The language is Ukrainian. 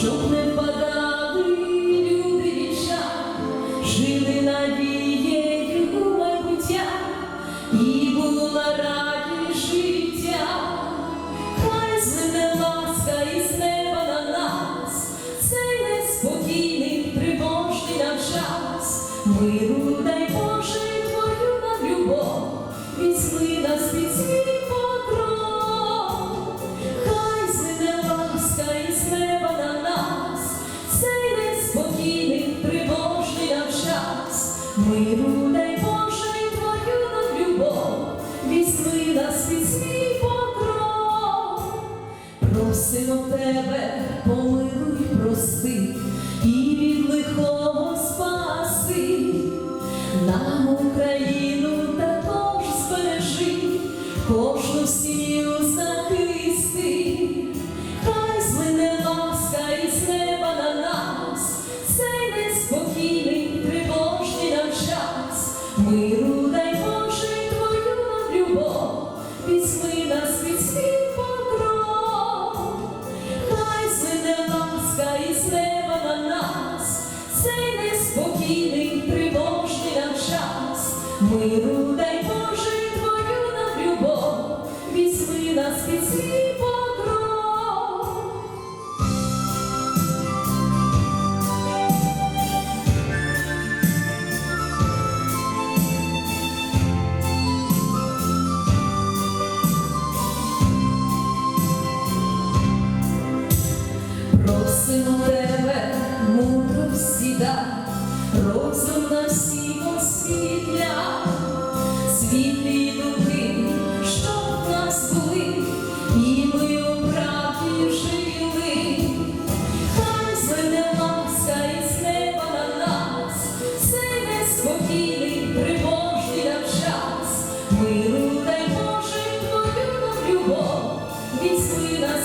щоб не впадали люди віча, жили надією майбуття і була радість життя, хай ласка із неба на нас, цей неспокійний тривожний нам час. Миру Боже твою нам любов, візьми нас під просимо тебе, помилуй, прости і від лихого спаси, нам Україну також збережи, кожну сім'ю за. Миру дай Боже твою нам любов, візьми нас від світ покров, хай ласка із неба на нас, цей неспокійний, тривожний нам час, миру дай Боже твою нам любов, візьми нас від світ розум на всім освітля, світлі думки, що нас були, і ми у правді жили. Хай злине ласка із неба на нас, цей неспокійний, тривожний нам час. Миру дай Боже твою нам любов, візьми нас